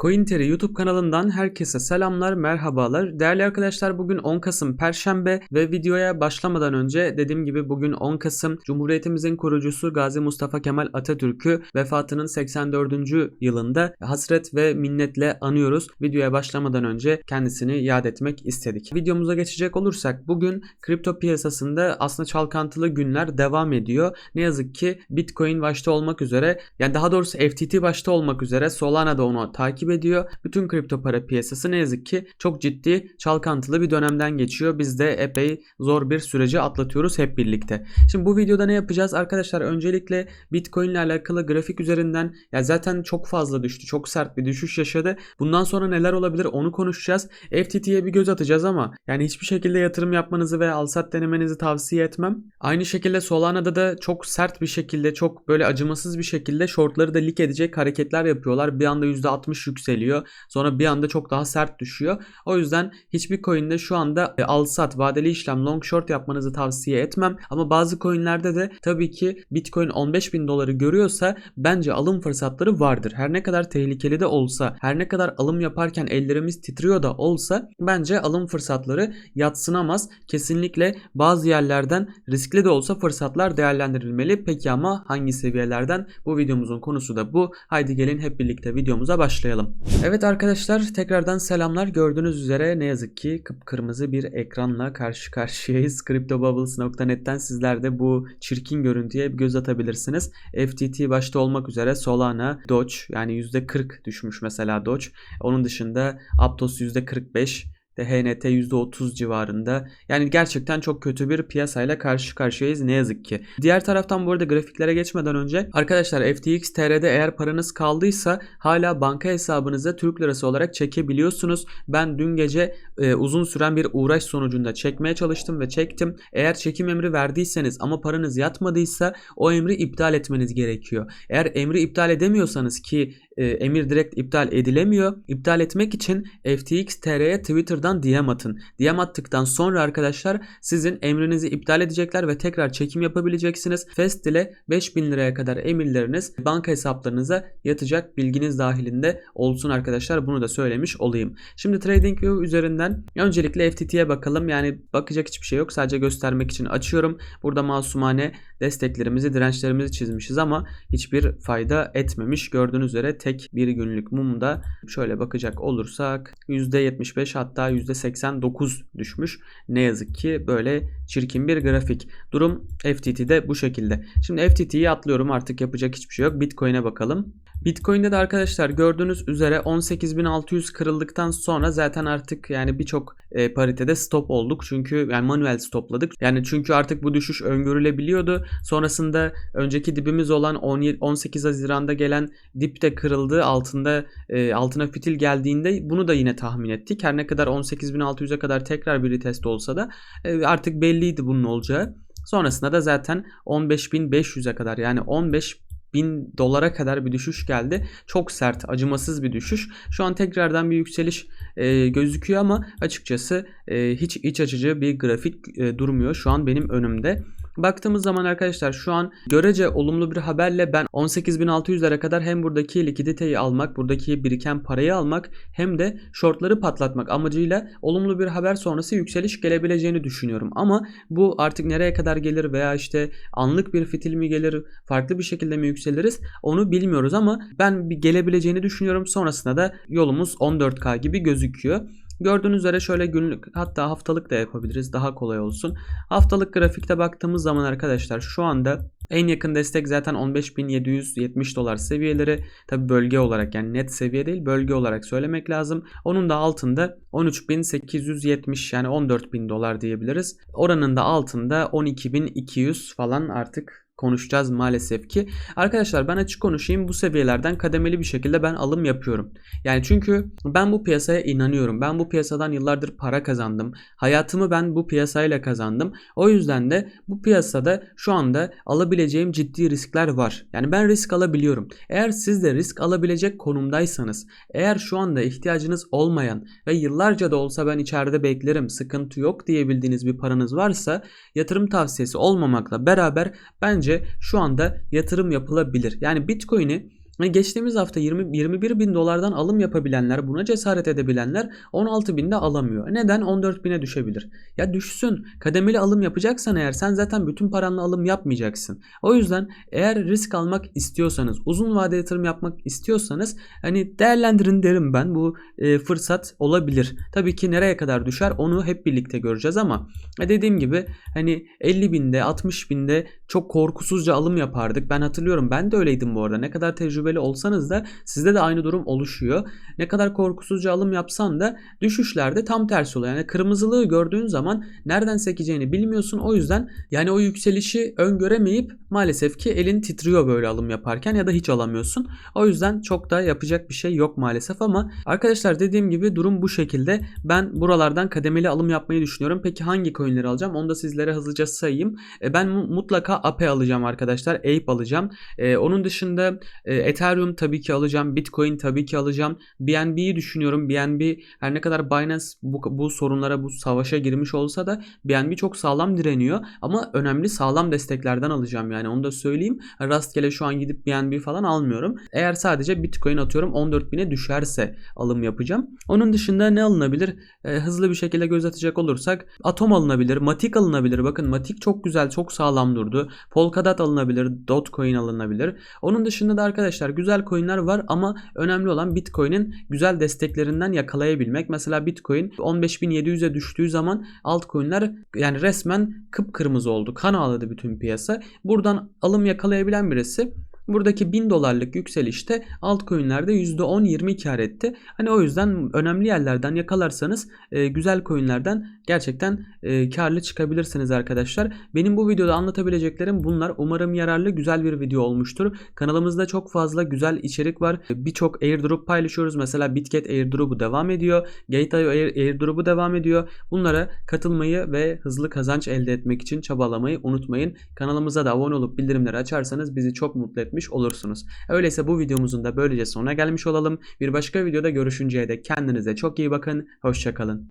CoinTeri YouTube kanalından herkese selamlar, merhabalar. Değerli arkadaşlar bugün 10 Kasım Perşembe ve videoya başlamadan önce dediğim gibi bugün 10 Kasım Cumhuriyetimizin kurucusu Gazi Mustafa Kemal Atatürk'ü vefatının 84. yılında hasret ve minnetle anıyoruz. Videoya başlamadan önce kendisini yad etmek istedik. Videomuza geçecek olursak bugün kripto piyasasında aslında çalkantılı günler devam ediyor. Ne yazık ki Bitcoin başta olmak üzere yani daha doğrusu FTT başta olmak üzere Solana da onu takip ediyor. Bütün kripto para piyasası ne yazık ki çok ciddi çalkantılı bir dönemden geçiyor. Biz de epey zor bir süreci atlatıyoruz hep birlikte. Şimdi bu videoda ne yapacağız? Arkadaşlar öncelikle Bitcoin ile alakalı grafik üzerinden ya zaten çok fazla düştü. Çok sert bir düşüş yaşadı. Bundan sonra neler olabilir onu konuşacağız. FTT'ye bir göz atacağız ama yani hiçbir şekilde yatırım yapmanızı ve alsat denemenizi tavsiye etmem. Aynı şekilde Solana'da da çok sert bir şekilde çok böyle acımasız bir şekilde shortları da lik edecek hareketler yapıyorlar. Bir anda %60 yükseliyor. Sonra bir anda çok daha sert düşüyor. O yüzden hiçbir coin'de şu anda e, al sat vadeli işlem long short yapmanızı tavsiye etmem. Ama bazı coin'lerde de tabii ki Bitcoin 15 bin doları görüyorsa bence alım fırsatları vardır. Her ne kadar tehlikeli de olsa, her ne kadar alım yaparken ellerimiz titriyor da olsa bence alım fırsatları yatsınamaz. Kesinlikle bazı yerlerden riskli de olsa fırsatlar değerlendirilmeli. Peki ama hangi seviyelerden? Bu videomuzun konusu da bu. Haydi gelin hep birlikte videomuza başlayalım. Evet arkadaşlar tekrardan selamlar. Gördüğünüz üzere ne yazık ki kıpkırmızı bir ekranla karşı karşıyayız. CryptoBubbles.net'ten sizler de bu çirkin görüntüye bir göz atabilirsiniz. FTT başta olmak üzere Solana, Doge yani %40 düşmüş mesela Doge. Onun dışında Aptos %45, de HNT %30 civarında. Yani gerçekten çok kötü bir piyasayla karşı karşıyayız ne yazık ki. Diğer taraftan bu arada grafiklere geçmeden önce arkadaşlar FTX TR'de eğer paranız kaldıysa hala banka hesabınıza Türk lirası olarak çekebiliyorsunuz. Ben dün gece e, uzun süren bir uğraş sonucunda çekmeye çalıştım ve çektim. Eğer çekim emri verdiyseniz ama paranız yatmadıysa o emri iptal etmeniz gerekiyor. Eğer emri iptal edemiyorsanız ki e, emir direkt iptal edilemiyor. İptal etmek için FTX TR'ye Twitter'dan DM atın. DM attıktan sonra arkadaşlar sizin emrinizi iptal edecekler ve tekrar çekim yapabileceksiniz. Fest ile 5000 liraya kadar emirleriniz banka hesaplarınıza yatacak bilginiz dahilinde olsun arkadaşlar. Bunu da söylemiş olayım. Şimdi TradingView üzerinden öncelikle FTT'ye bakalım. Yani bakacak hiçbir şey yok. Sadece göstermek için açıyorum. Burada masumane desteklerimizi, dirençlerimizi çizmişiz ama hiçbir fayda etmemiş. Gördüğünüz üzere tek bir günlük mumda şöyle bakacak olursak %75 hatta %89 düşmüş. Ne yazık ki böyle çirkin bir grafik. Durum FTT'de bu şekilde. Şimdi FTT'yi atlıyorum artık yapacak hiçbir şey yok. Bitcoin'e bakalım. Bitcoin'de de arkadaşlar gördüğünüz üzere 18.600 kırıldıktan sonra zaten artık yani birçok e, paritede stop olduk. Çünkü yani manuel stopladık. Yani çünkü artık bu düşüş öngörülebiliyordu. Sonrasında önceki dibimiz olan 17, 18 Haziran'da gelen dip de kırıldı. Altında e, altına fitil geldiğinde bunu da yine tahmin ettik. Her ne kadar 18.600'e kadar tekrar bir retest olsa da e, artık belliydi bunun olacağı. Sonrasında da zaten 15.500'e kadar yani 15 bin dolara kadar bir düşüş geldi. Çok sert, acımasız bir düşüş. Şu an tekrardan bir yükseliş e, gözüküyor ama açıkçası e, hiç iç açıcı bir grafik e, durmuyor şu an benim önümde. Baktığımız zaman arkadaşlar şu an görece olumlu bir haberle ben 18.600'lere kadar hem buradaki likiditeyi almak, buradaki biriken parayı almak hem de shortları patlatmak amacıyla olumlu bir haber sonrası yükseliş gelebileceğini düşünüyorum. Ama bu artık nereye kadar gelir veya işte anlık bir fitil mi gelir, farklı bir şekilde mi yükseliriz onu bilmiyoruz ama ben bir gelebileceğini düşünüyorum. Sonrasında da yolumuz 14K gibi gözüküyor. Gördüğünüz üzere şöyle günlük hatta haftalık da yapabiliriz daha kolay olsun. Haftalık grafikte baktığımız zaman arkadaşlar şu anda en yakın destek zaten 15.770 dolar seviyeleri. Tabi bölge olarak yani net seviye değil bölge olarak söylemek lazım. Onun da altında 13.870 yani 14.000 dolar diyebiliriz. Oranın da altında 12.200 falan artık konuşacağız maalesef ki. Arkadaşlar ben açık konuşayım bu seviyelerden kademeli bir şekilde ben alım yapıyorum. Yani çünkü ben bu piyasaya inanıyorum. Ben bu piyasadan yıllardır para kazandım. Hayatımı ben bu piyasayla kazandım. O yüzden de bu piyasada şu anda alabileceğim ciddi riskler var. Yani ben risk alabiliyorum. Eğer siz de risk alabilecek konumdaysanız, eğer şu anda ihtiyacınız olmayan ve yıllarca da olsa ben içeride beklerim, sıkıntı yok diyebildiğiniz bir paranız varsa yatırım tavsiyesi olmamakla beraber bence şu anda yatırım yapılabilir. Yani Bitcoin'i geçtiğimiz hafta 20, 21 bin dolardan alım yapabilenler, buna cesaret edebilenler 16 binde alamıyor. Neden? 14 bine düşebilir. Ya düşsün. Kademeli alım yapacaksan eğer sen zaten bütün paranla alım yapmayacaksın. O yüzden eğer risk almak istiyorsanız, uzun vade yatırım yapmak istiyorsanız hani değerlendirin derim ben. Bu e, fırsat olabilir. Tabii ki nereye kadar düşer onu hep birlikte göreceğiz ama e, dediğim gibi hani 50 binde 60 binde çok korkusuzca alım yapardık. Ben hatırlıyorum ben de öyleydim bu arada. Ne kadar tecrübeli olsanız da sizde de aynı durum oluşuyor. Ne kadar korkusuzca alım yapsan da düşüşlerde tam tersi oluyor. Yani kırmızılığı gördüğün zaman nereden sekeceğini bilmiyorsun. O yüzden yani o yükselişi öngöremeyip maalesef ki elin titriyor böyle alım yaparken ya da hiç alamıyorsun. O yüzden çok da yapacak bir şey yok maalesef ama arkadaşlar dediğim gibi durum bu şekilde. Ben buralardan kademeli alım yapmayı düşünüyorum. Peki hangi coinleri alacağım? Onu da sizlere hızlıca sayayım. E, Ben mu- mutlaka APE alacağım arkadaşlar. Ape alacağım. E, onun dışında e, Ethereum tabii ki alacağım. Bitcoin tabii ki alacağım. BNB'yi düşünüyorum. BNB her ne kadar Binance bu, bu sorunlara, bu savaşa girmiş olsa da BNB çok sağlam direniyor. Ama önemli sağlam desteklerden alacağım yani onu da söyleyeyim. Rastgele şu an gidip BNB falan almıyorum. Eğer sadece Bitcoin atıyorum 14.000'e düşerse alım yapacağım. Onun dışında ne alınabilir? E, hızlı bir şekilde göz atacak olursak Atom alınabilir, Matic alınabilir. Bakın Matic çok güzel, çok sağlam durdu. Polkadot alınabilir, Dogecoin alınabilir. Onun dışında da arkadaşlar güzel coinler var ama önemli olan Bitcoin'in güzel desteklerinden yakalayabilmek. Mesela Bitcoin 15.700'e düştüğü zaman altcoin'ler yani resmen kıpkırmızı oldu. Kan ağladı bütün piyasa. Buradan alım yakalayabilen birisi Buradaki 1000 dolarlık yükselişte altcoin'lerde %10-20 kar etti. Hani o yüzden önemli yerlerden yakalarsanız e, güzel coin'lerden gerçekten e, karlı çıkabilirsiniz arkadaşlar. Benim bu videoda anlatabileceklerim bunlar. Umarım yararlı güzel bir video olmuştur. Kanalımızda çok fazla güzel içerik var. Birçok airdrop paylaşıyoruz. Mesela Bitget airdrop'u devam ediyor. Gate.io air, airdrop'u devam ediyor. Bunlara katılmayı ve hızlı kazanç elde etmek için çabalamayı unutmayın. Kanalımıza da abone olup bildirimleri açarsanız bizi çok mutlu etmiş olursunuz. Öyleyse bu videomuzun da böylece sonuna gelmiş olalım. Bir başka videoda görüşünceye dek kendinize çok iyi bakın. Hoşçakalın.